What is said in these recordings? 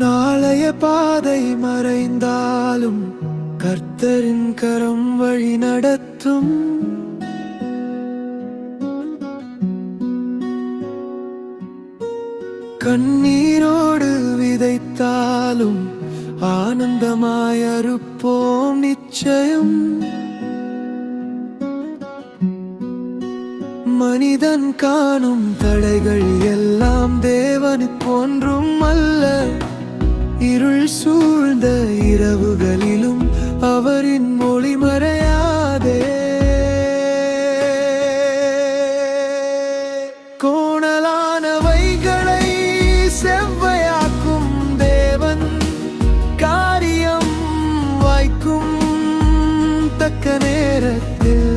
நாளைய பாதை மறைந்தாலும் கர்த்தரின் கரம் வழி நடத்தும். கண்ணீரோடு விதைத்தாலும் ஆனந்தமாய் அறுப்போம் நிச்சயம். மனிதன் காணும் தடைகள் எல்லாம் தேவனுக்கு ஒன்றும் அல்ல. இருள் சூழ்ந்த இரவுகளிலும் அவரின் மொழி மறையாதே. கோணலானவைகளை செவ்வையாக்கும் தேவன் காரியம் வாய்க்கும் தக்க நேரத்தில்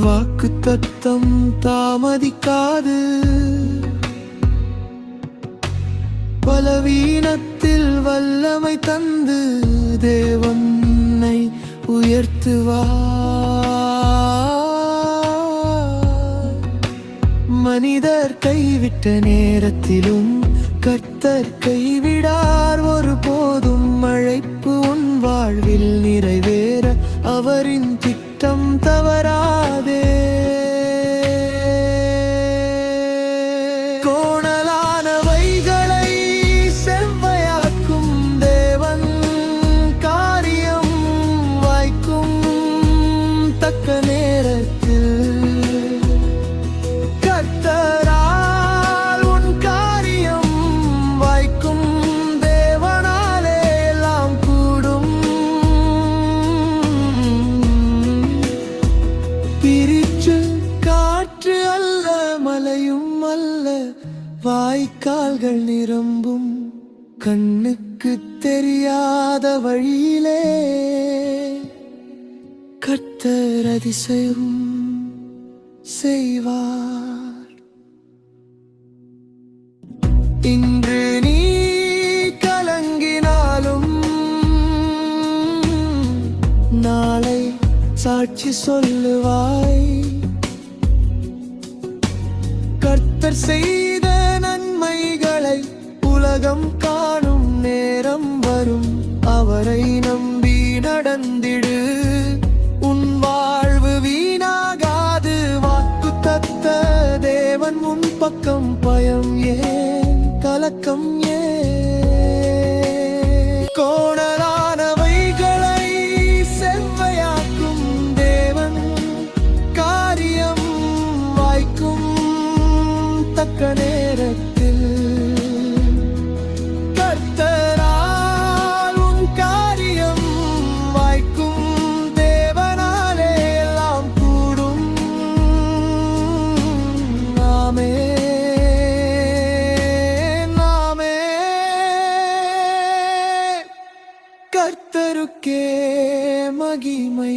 வாக்கு தத்தம் தாமதிக்காது. பலவீனத்தில் வல்லமை தந்து தேவன்னை உயர்த்துவார். மனிதர் கைவிட்ட நேரத்திலும் கர்த்தர் கைவிடார். ஒரு போதும் மழை கோணலானவைகளை செவ்வையாக்கும் தேவன் காரியம் வாய்க்கும் தக்க வாய்க்கால்கள் நிரம்பும் கண்ணுக்கு தெரியாத வழியிலே கர்த்தர் அதிசயம் செய்வார். இன்று நீ கலங்கினாலும் நாளை சாட்சி சொல்லுவாய். கர்த்தர் செய் உலகம் காணும் நேரம் வரும். அவரை நம்பி நடந்திடு. உன் வாழ்வு வீணாகாது. வாக்கு தத்த தேவன் உன் பக்கம் பயம் ஏன்? கலக்கம் கர்த்தருக்கே மகிமை.